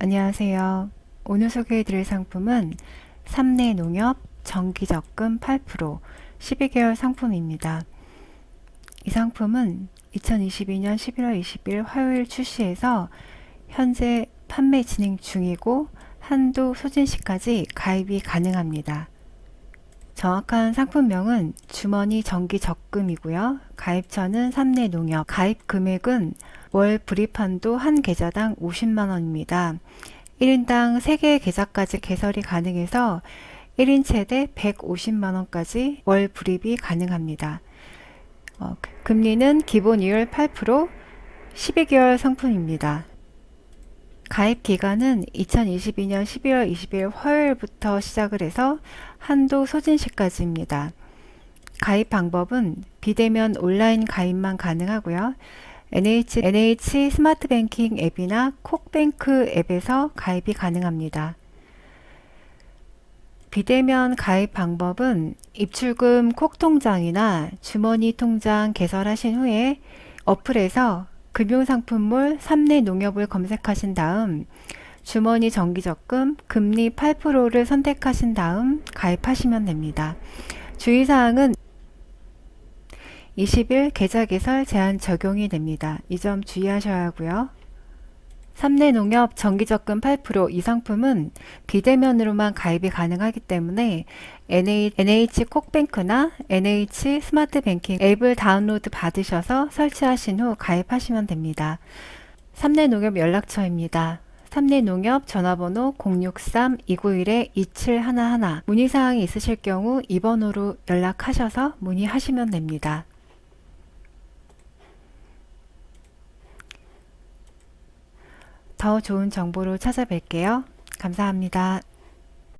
안녕하세요. 오늘 소개해드릴 상품은 삼내 농협 정기적금 8% 12개월 상품입니다. 이 상품은 2022년 11월 20일 화요일 출시해서 현재 판매 진행 중이고 한도 소진 시까지 가입이 가능합니다. 정확한 상품명은 주머니 정기 적금이고요. 가입처는 삼내 농협. 가입 금액은 월 불입한도 한 계좌당 50만 원입니다. 1인당 3개의 계좌까지 개설이 가능해서 1인 최대 150만 원까지 월 불입이 가능합니다. 어, 금리는 기본 이율 8% 12개월 상품입니다. 가입 기간은 2022년 12월 20일 화요일부터 시작을 해서 한도 소진 시까지입니다. 가입 방법은 비대면 온라인 가입만 가능하고요. NH, NH 스마트 뱅킹 앱이나 콕뱅크 앱에서 가입이 가능합니다. 비대면 가입 방법은 입출금 콕 통장이나 주머니 통장 개설하신 후에 어플에서 금융상품몰 3내 농협을 검색하신 다음 주머니 정기적금 금리 8%를 선택하신 다음 가입하시면 됩니다. 주의사항은 20일 계좌 개설 제한 적용이 됩니다. 이 점 주의하셔야 하고요. 3내 농협 정기적금 8%이 상품은 비대면으로만 가입이 가능하기 때문에 NH 콕뱅크나 NH 스마트 뱅킹 앱을 다운로드 받으셔서 설치하신 후 가입하시면 됩니다. 3내 농협 연락처입니다. 3내 농협 전화번호 063-291-2711 문의사항이 있으실 경우 2번호로 연락하셔서 문의하시면 됩니다. 더 좋은 정보로 찾아뵐게요. 감사합니다.